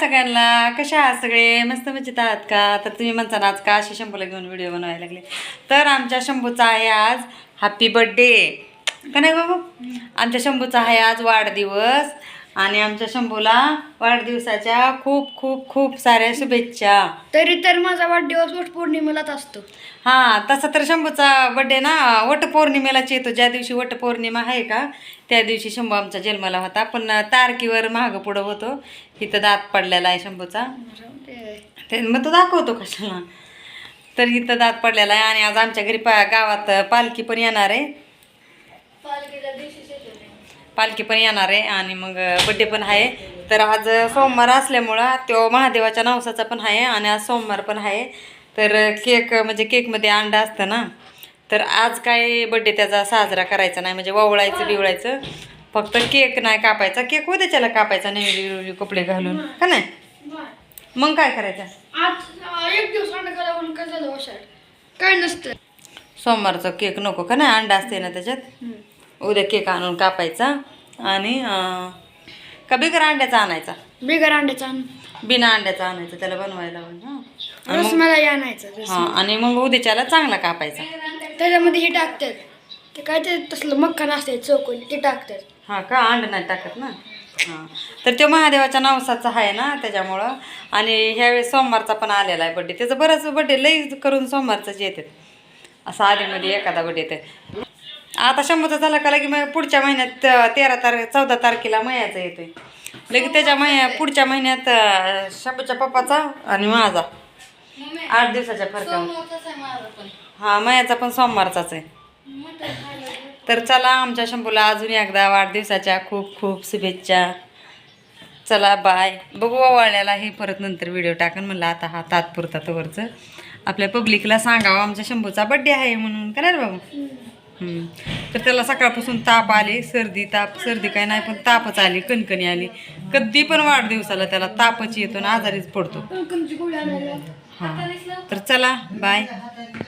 सगळ्यांना कशा आहात सगळे? मस्त मजेत आहात का? तर तुम्ही म्हणता ना आज का अशी शंभूला घेऊन व्हिडिओ बनवायला लागले? तर आमच्या शंभूचा आहे आज हॅपी बर्थडे का नाही बाबू? आमच्या शंभूचा आहे आज वाढदिवस. आणि आमच्या शंभूला वाढदिवसाच्या खूप खूप खूप साऱ्या शुभेच्छा. तरी तर माझा वाढदिवस वट पौर्णिमेलाच असतो. हां तसा तर शंभूचा बड्डे ना वटपौर्णिमेलाच येतो. ज्या दिवशी वटपौर्णिमा आहे का त्या दिवशी शंभू आमचा जन्माला होता. पण तारकीवर महाग पुढं होतो. इथं दात पडलेला आहे शंभूचा. ते मग तो दाखवतो कशाला. तर इथं दात पडलेला आहे आणि आज आमच्या घरी पा गावात पालखी पण येणार आहे. पालखी पण येणार आहे आणि मग बड्डे पण आहे. तर आज सोमवार असल्यामुळं तो महादेवाच्या नवसाचा पण आहे आणि आज सोमवार पण आहे. तर केक म्हणजे केकमध्ये अंडा असतं ना. तर आज काय बड्डे त्याचा साजरा करायचा नाही म्हणजे ववळायचं बिवळायचं. फक्त केक नाही कापायचा. केक होते त्याला कापायचा नेहमी कपडे घालून. का नाही? मग काय करायचं? आज एक दिवस अंडा करा काय झालं वशाट काय नसतं. सोमवारचा केक नको का नाही? अंडा असते ना त्याच्यात. उद्या केक आणून कापायचा आणि अं, का बिगर अंड्याचा आणायचा? बिगर अंड्याचा बिना अंड्याचा आणायचा त्याला बनवायला लावून हां. आणि मग- रसमलाई आणायचं रस- हां आणि मग उद्याच्याला चांगला कापायचा. त्याच्यामध्ये हे टाकतात. ते काय ते तसलं मक्खन असते चौकोनी ते टाकतात. हां का? अंड नाही टाकत ना? हां. तर तो महादेवाच्या नवसाचा आहे ना त्याच्यामुळं. आणि ह्यावेळेस सोमवारचा पण आलेला आहे बड्डे त्याचं बरंच बड्डे लई करून सोमवारचाच येतात असं आधीमध्ये एखादा बड्डे येते आता शंभूचा झाला का लगे मग पुढच्या महिन्यात तेरा तारखे चौदा तारखेला मयाचा येतोय. लगेच त्याच्या महिन्या पुढच्या महिन्यात शंभूच्या पप्पाचा आणि माझा. आठ दिवसाच्या फरकावर. हा मयाचा पण सोमवारचाच आहे. तर चला आमच्या शंभूला अजून एकदा वाढदिवसाच्या खूप खूप शुभेच्छा. चला बाय. बघू वाळल्याला हे परत नंतर व्हिडिओ टाकन म्हणलं आता हा तात्पुरता तवरचं. आपल्या पब्लिकला सांगावं आमच्या शंभूचा बड्डे आहे म्हणून. का नाही रे बाबू. तर त्याला सकाळपासून ताप आले सर्दी ताप सर्दी काय नाही पण तापच आली कणकणी आली. कधी पण वाढदिवसाला त्याला तापच येतो आणि आजारीच पडतो. हां. तर चला बाय